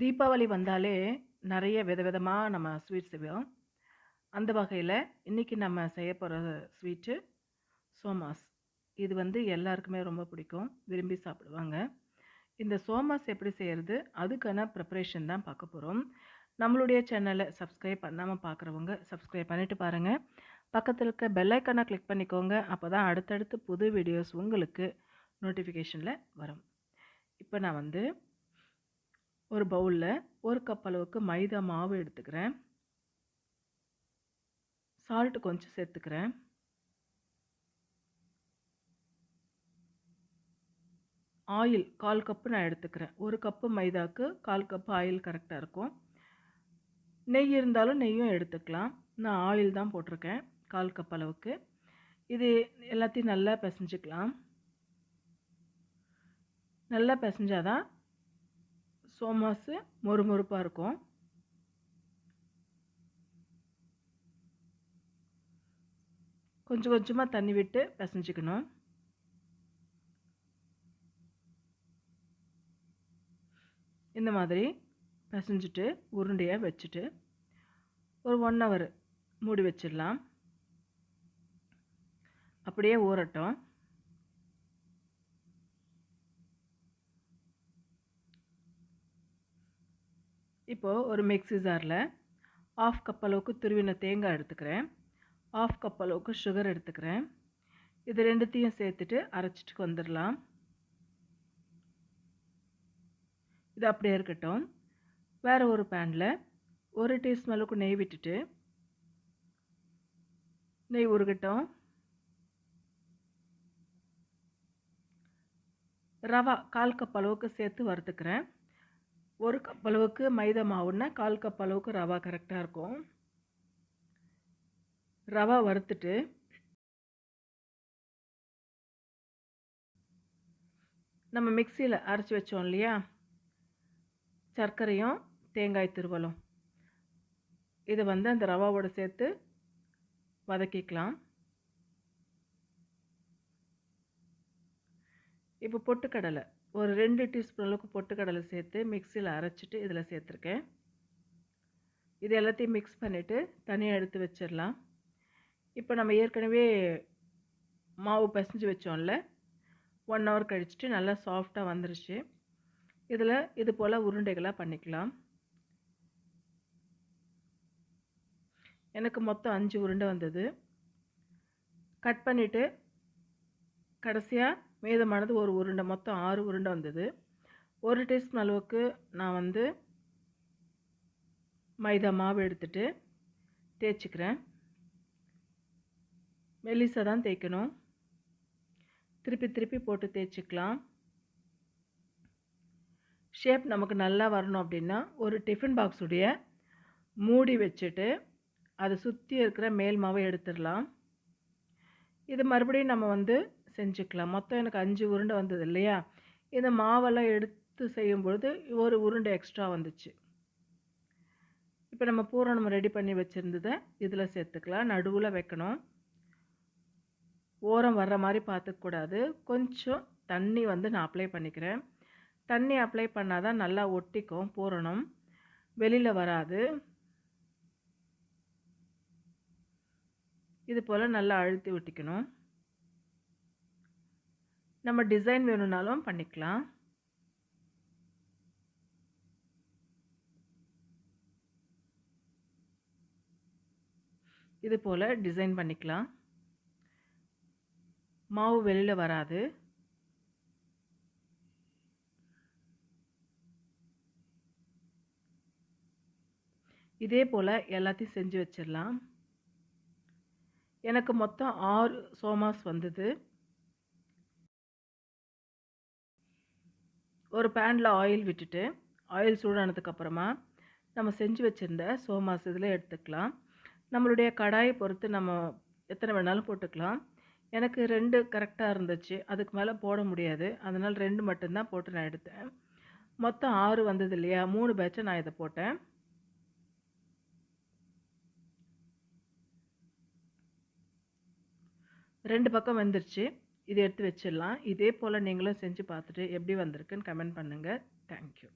தீபாவளி வந்தாலே நிறைய விதவிதமாக நம்ம ஸ்வீட் செய்வோம். அந்த வகையில் இன்றைக்கி நம்ம செய்ய போகிற ஸ்வீட்டு சோமாஸ். இது வந்து எல்லாருக்குமே ரொம்ப பிடிக்கும். விரும்பி சாப்பிடுவாங்க. இந்த சோமாஸ் எப்படி செய்கிறது அதுக்கான ப்ரிப்பரேஷன் தான் பார்க்க போகிறோம் நம்மளுடைய சேனலை சப்ஸ்கிரைப் பண்ணாமல் பார்க்குறவங்க சப்ஸ்கிரைப் பண்ணிவிட்டு பாருங்கள் பக்கத்தில் இருக்க பெல்லைக்கானை கிளிக் பண்ணிக்கோங்க. அப்பதான் அடுத்தடுத்து புது வீடியோஸ் உங்களுக்கு நோட்டிஃபிகேஷனில் வரும். இப்போ நான் வந்து ஒரு பவுலில் ஒரு கப் அளவுக்கு மைதா மாவு எடுத்துக்கிறேன். சால்ட் கொஞ்சம் சேர்த்துக்கிறேன். ஆயில் கால் கப்பு நான் எடுத்துக்கிறேன். ஒரு கப்பு மைதாவுக்கு கால் கப்பு ஆயில் கரெக்டாக இருக்கும். நெய் இருந்தாலும் நெய்யும் எடுத்துக்கலாம். நான் ஆயில் தான் போட்டிருக்கேன். 1/4 கப் அளவுக்கு. இது எல்லாத்தையும் நல்லா பிசைஞ்சிக்கலாம் நல்லா பிசைஞ்சாதான் சோமாஸு மொறுமொறுப்பாக இருக்கும். கொஞ்சம் கொஞ்சமாக தண்ணி விட்டு பிசைஞ்சிக்கணும் இந்த மாதிரி பிசைஞ்சுட்டு உருண்டையை வச்சுட்டு ஒரு ஒன் ஹவர் மூடி வச்சிடலாம். அப்படியே ஊறட்டும். இப்போ ஒரு மிக்ஸி ஜாரில் ஆஃப் கப் அளவுக்கு துருவின தேங்காய் எடுத்துக்கிறேன். 1/2 கப் அளவுக்கு சுகர் எடுத்துக்கிறேன். இது ரெண்டுத்தையும் சேர்த்துட்டு அரைச்சிட்டு வந்துடலாம். இது அப்படியே இருக்கட்டும். வேற ஒரு பேனில் ஒரு டீஸ்பூன் அளவுக்கு நெய் விட்டுட்டு நெய் உருகட்டும். ரவா 1/4 கப் அளவுக்கு சேர்த்து வறுத்துக்கிறேன். ஒரு கப் அளவுக்கு மைதா மாவுன்னா 1/4 கப் அளவுக்கு ரவா கரெக்டாக இருக்கும். ரவா வறுத்துட்டு நம்ம மிக்சியில் அரைச்சு வச்சோம் இல்லையா? சர்க்கரையும், தேங்காய் திருவலும் இதை வந்து அந்த ரவாவோட சேர்த்து வதக்கிக்கலாம். இப்போ பொட்டுக்கடலை ஒரு ரெண்டு டீஸ்பூன் அளவுக்கு பொட்டுக்கடலை சேர்த்து மிக்சியில் அரைச்சிட்டு இதில் சேர்த்துருக்கேன். இது எல்லாத்தையும் மிக்ஸ் பண்ணிவிட்டு தனியாக எடுத்து வச்சிடலாம் இப்போ நம்ம ஏற்கனவே மாவு பிசைஞ்சு வச்சோம்ல, ஒன் ஹவர் கழிச்சுட்டு நல்லா சாஃப்டாக வந்துருச்சு. இதில் இது போல் உருண்டைகளாக பண்ணிக்கலாம். எனக்கு மொத்தம் அஞ்சு உருண்டை வந்தது. கட் பண்ணிவிட்டு கடைசியாக மீதமானது ஒரு உருண்டை மொத்தம் ஆறு உருண்டை வந்தது. ஒரு டீஸ்பூன் அளவுக்கு நான் வந்து மைதா மாவு எடுத்துட்டு தேய்ச்சிக்கிறேன் மெல்லிசா தான் தேய்க்கணும். திருப்பி திருப்பி போட்டு தேய்ச்சிக்கலாம் ஷேப் நமக்கு நல்லா வரணும் அப்படின்னா, ஒரு டிஃபன் பாக்ஸுடைய மூடி வச்சுட்டு அதை சுற்றி இருக்கிற மேல் மாவை எடுத்துடலாம் இது மறுபடியும் நம்ம வந்து செஞ்சுக்கலாம். மொத்தம் எனக்கு அஞ்சு உருண்டை வந்தது இல்லையா? இந்த மாவெல்லாம் எடுத்து செய்யும்பொழுது ஒரு உருண்டை எக்ஸ்ட்ரா வந்துச்சு. இப்போ நம்ம பூரணம் ரெடி பண்ணி வச்சுருந்ததை இதில் சேர்த்துக்கலாம். நடுவில் வைக்கணும். ஓரம் வர்ற மாதிரி பார்த்துக்கூடாது கொஞ்சம் தண்ணி வந்து நான் அப்ளை பண்ணிக்கிறேன். தண்ணி அப்ளை பண்ணால் தான் நல்லா ஒட்டிக்கும் பூரணம். வெளியில் வராது. இது போல் நல்லா அழுத்தி ஒட்டிக்கணும். நம்ம டிசைன் வேணும்னாலும் பண்ணிக்கலாம். இது போல் டிசைன் பண்ணிக்கலாம். மாவு வெளியில் வராது. இதே போல் எல்லாத்தையும் செஞ்சு வச்சிடலாம் எனக்கு மொத்தம் ஆறு சோமாஸ் வந்தது. ஒரு பேனில் ஆயில் விட்டுட்டு, ஆயில் சூடானதுக்கப்புறமா நம்ம செஞ்சு வச்சுருந்த சோமாஸ் இதில் எடுத்துக்கலாம். நம்மளுடைய கடாயை பொறுத்து நம்ம எத்தனை வேணாலும் போட்டுக்கலாம். எனக்கு ரெண்டு கரெக்டாக இருந்துச்சு. அதுக்கு மேலே போட முடியாது. அதனால் ரெண்டு மட்டும்தான் போட்டு நான் எடுத்தேன். மொத்தம் ஆறு வந்தது இல்லையா? மூணு பேட்சை நான் இதை போட்டேன். ரெண்டு பக்கம் வந்துருச்சு இதை எடுத்து வச்சிடலாம். இதே போல் நீங்களும் செஞ்சு பார்த்துட்டு எப்படி வந்திருக்குன்னு கமெண்ட் பண்ணுங்கள் தேங்க் யூ.